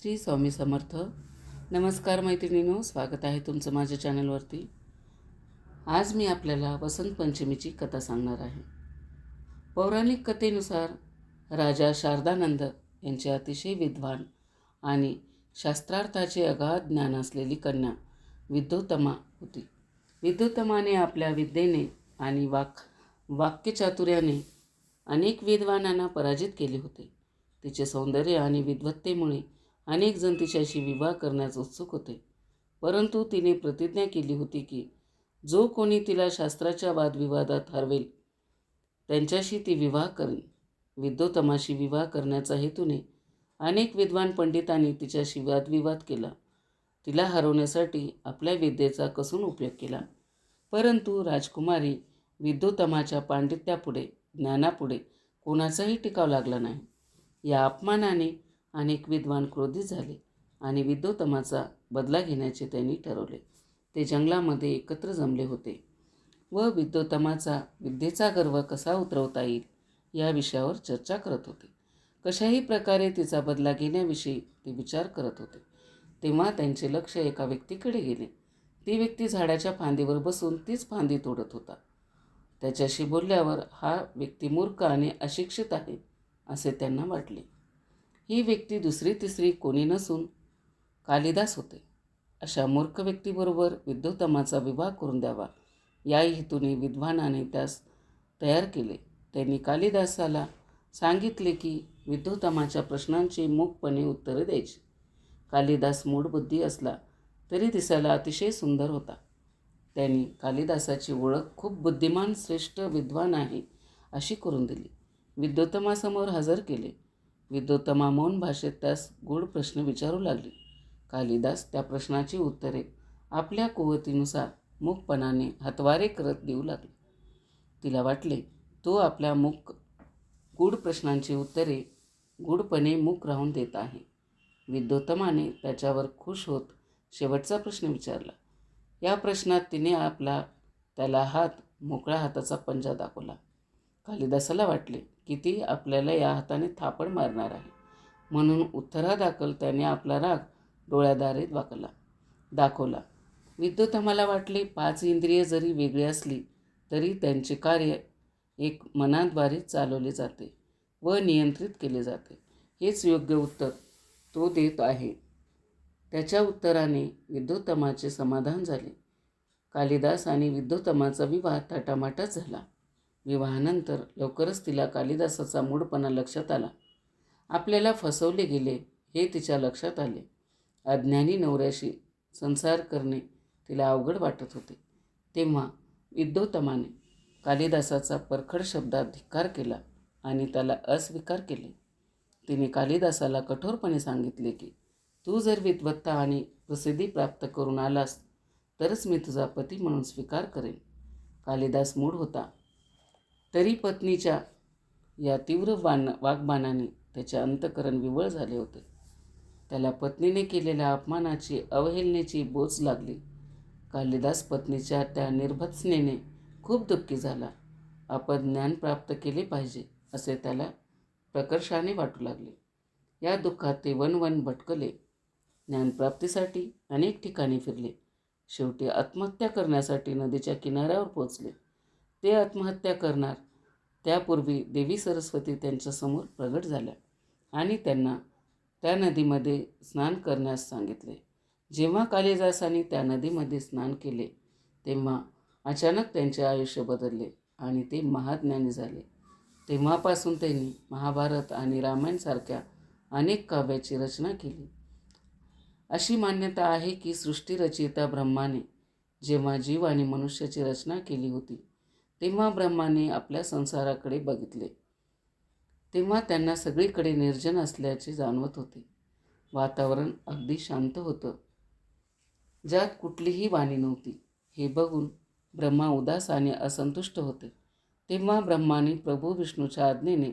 श्री स्वामी समर्थ. नमस्कार मैत्रिणीनो स्वागत आहे तुमचं माझ्या चॅनलवरती. आज मी आपल्याला वसंत पंचमीची कथा सांगणार आहे. पौराणिक कथेनुसार राजा शारदानंद यांचे अतिशय विद्वान आणि शास्त्रार्थाचे अगाध ज्ञान असलेली कन्या विद्योत्तमा होती. विद्योत्तमाने आपल्या विद्येने आणि वाक वाक्यचातुर्याने अनेक विद्वानांना पराजित केले होते. तिचे सौंदर्य आणि विद्वत्तेमुळे अनेक जण तिच्याशी विवाह करण्यास उत्सुक होते. परंतु तिने प्रतिज्ञा केली होती की जो कोणी तिला शास्त्राच्या वादविवादात हरवेल त्यांच्याशी ती विवाह करेल. विद्योत्तमाशी विवाह करण्याच्या हेतूने अनेक विद्वान पंडितांनी तिच्याशी वादविवाद केला. तिला हरवण्यासाठी आपल्या विद्येचा कसून उपयोग केला. परंतु राजकुमारी विद्योत्तमाच्या पांडित्यापुढे ज्ञानापुढे कोणाचाही टिकाव लागला नाही. या अपमानाने अनेक विद्वान क्रोधित झाले आणि विद्वतमाचा बदला घेण्याचे त्यांनी ठरवले. ते जंगलामध्ये एकत्र जमले होते. व विद्वतमाचा विद्येचा गर्व कसा उतरवता येईल या विषयावर चर्चा करत होते. कशाही प्रकारे तिचा बदला घेण्याविषयी ते विचार करत होते. तेव्हा त्यांचे लक्ष एका व्यक्तीकडे गेले. ती व्यक्ती झाडाच्या फांदीवर बसून तीच फांदी तोडत होता. त्याच्याशी बोलल्यावर हा व्यक्ती मूर्ख आणि अशिक्षित आहे असे त्यांना वाटले. ही व्यक्ती दुसरी तिसरी कोणी नसून कालिदास होते. अशा मूर्ख व्यक्तीबरोबर विद्योत्तमाचा विवाह करून द्यावा या हेतूने विद्वानाने त्यास तयार केले. त्यांनी कालिदासाला सांगितले की विद्योत्तमाच्या प्रश्नांची मूकपणे उत्तरे द्यायची. कालिदास मूढबुद्धी असला तरी दिसायला अतिशय सुंदर होता. त्यांनी कालिदासाची ओळख खूप बुद्धिमान श्रेष्ठ विद्वान आहे अशी करून दिली. विद्योत्तमासमोर हजर केले. विद्योत्तमा मौन भाषेत त्यास गूढ प्रश्न विचारू लागली. कालिदास त्या प्रश्नाची उत्तरे आपल्या कुवतीनुसार मूकपणाने हातवारे करत देऊ लागले. तिला वाटले तो आपल्या मूक गूढ प्रश्नांची उत्तरे गूढपणे मूक राहून देत आहे. विद्योत्तमाने त्याच्यावर खुश होत शेवटचा प्रश्न विचारला. या प्रश्नात तिने आपला त्याला हात मोकळ्या हाताचा पंजा दाखवला. कालिदासाला वाटले की ती आपल्याला या हाताने थापड मारणार आहे. म्हणून उत्तरादाखल त्याने आपला राग डोळ्याद्वारे वाकला. दाखवला. विद्युतमाला वाटले पाच इंद्रिये जरी वेगळी असली तरी त्यांचे कार्य एक मनाद्वारे चालवले जाते व नियंत्रित केले जाते. हेच योग्य उत्तर तो देत आहे. त्याच्या उत्तराने विद्योत्तमाचे समाधान झाले. कालिदास आणि विद्योत्तमाचा विवाह थाटामाटाच झाला. विवाहानंतर लवकरच तिला कालिदासाचा मूडपणा लक्षात आला. आपल्याला फसवले गेले हे तिच्या लक्षात आले. अज्ञानी नवऱ्याशी संसार करणे तिला अवघड वाटत होते. तेव्हा विद्योतमाने कालिदासाचा परखड शब्दात धिक्कार केला आणि त्याला अस्वीकार केले. तिने कालिदासाला कठोरपणे सांगितले की तू जर विद्वत्ता आणि प्रसिद्धी प्राप्त करून आलास तरच मी तुझा पती म्हणून स्वीकार करेन. कालिदास मूड होता. तरी पत्नीच्या या तीव्र बाण वागबाणाने त्याचे अंतकरण विवळ झाले होते. त्याला पत्नीने केलेल्या अपमानाची अवहेलनेची बोच लागली. कालिदास पत्नीच्या त्या निर्भत्सनेने खूप दुःखी झाला. आपण ज्ञान प्राप्त केले पाहिजे असे त्याला प्रकर्षाने वाटू लागले. या दुःखात ते वनवन भटकले. ज्ञानप्राप्तीसाठी अनेक ठिकाणी फिरले. शेवटी आत्महत्या करण्यासाठी नदीच्या किनाऱ्यावर पोचले ते आत्महत्या करणार. त्यापूर्वी देवी सरस्वती त्यांच्यासमोर प्रगट झाल्या आणि त्यांना त्या नदीमध्ये स्नान करण्यास सांगितले. जेव्हा कालिदासाने त्या नदीमध्ये स्नान केले तेव्हा अचानक त्यांचे आयुष्य बदलले आणि ते महाज्ञानी झाले. तेव्हापासून त्यांनी महाभारत आणि रामायणसारख्या अनेक काव्याची रचना केली. अशी मान्यता आहे की सृष्टीरचयिता ब्रह्माने जेव्हा जीव आणि मनुष्याची रचना केली होती तेव्हा ब्रह्माने आपल्या संसाराकडे बघितले. तेव्हा त्यांना सगळीकडे निर्जन असल्याचे जाणवत होते. वातावरण अगदी शांत होतं. ज्यात कुठलीही वाणी नव्हती. हे बघून ब्रह्मा उदास आणि असंतुष्ट होते. तेव्हा ब्रह्माने प्रभू विष्णूच्या आज्ञेने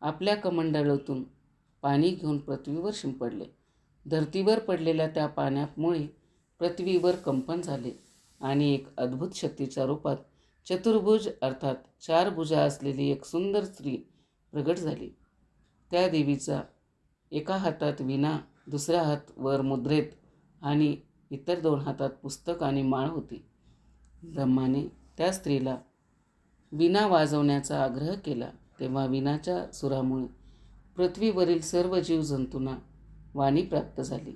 आपल्या कमंडळातून पाणी घेऊन पृथ्वीवर शिंपडले. धर्तीवर पडलेल्या त्या पाण्यामुळे पृथ्वीवर कंपन झाले आणि एक अद्भुत शक्तीच्या रूपात चतुर्भुज अर्थात चार भुजा असलेली एक सुंदर स्त्री प्रगट झाली. त्या देवीचा एका हातात विना दुसऱ्या हात वर मुद्रेत आणि इतर दोन हातात पुस्तक आणि माळ होती. ब्रह्माने त्या स्त्रीला विना वाजवण्याचा आग्रह केला. तेव्हा विनाच्या सुरामुळे पृथ्वीवरील सर्व जीवजंतूंना वाणी प्राप्त झाली.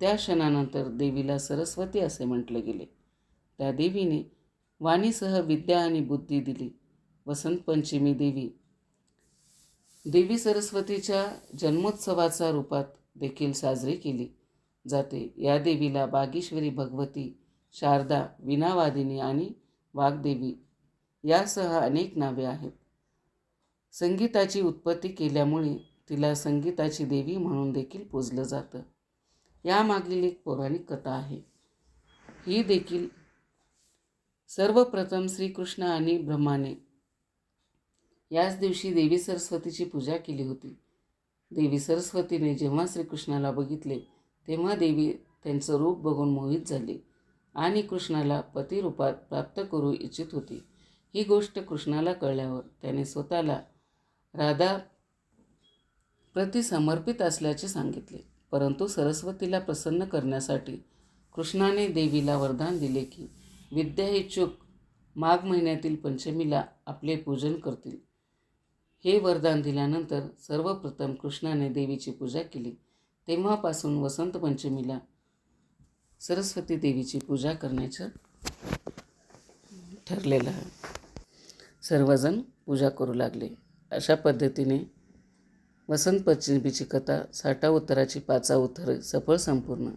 त्या क्षणानंतर देवीला सरस्वती असे म्हटले गेले. त्या देवीने वाणीसह विद्या आणि बुद्धी दिली. वसंत पंचमी देवी. देवी सरस्वतीच्या जन्मोत्सवाचा रूपात देखील साजरी केली. जाते. या देवीला बागेश्वरी भगवती शारदा विनावादिनी आणि वाग्देवी यासह अनेक नावे आहेत. संगीताची उत्पत्ती केल्यामुळे तिला संगीताची देवी म्हणून देखील पूजलं जातं. यामागील एक पौराणिक कथा आहे. ही देखील सर्वप्रथम श्रीकृष्ण आणि ब्रह्माने. याच दिवशी देवी सरस्वतीची पूजा केली होती. देवी सरस्वतीने जेव्हा श्रीकृष्णाला बघितले तेव्हा देवी त्यांचं रूप बघून मोहित झाली आणि कृष्णाला पतिरूपात प्राप्त करू इच्छित होती. ही गोष्ट कृष्णाला कळल्यावर त्याने स्वतःला राधा प्रति समर्पित असल्याचे सांगितले. परंतु सरस्वतीला प्रसन्न करण्यासाठी कृष्णाने देवीला वरदान दिले की विद्या इच्छुक माघ महिन्यातील पंचमीला आपले पूजन करतील. हे वरदान दिल्यानंतर सर्वप्रथम कृष्णाने देवीची पूजा केली. तेव्हापासून वसंत पंचमीला सरस्वती देवीची पूजा करण्याचं ठरलेलं आहे. सर्वजण पूजा करू लागले. अशा पद्धतीने वसंत पंचमीची कथा साठा उत्तराची पाचा उत्तरे सफळ संपूर्ण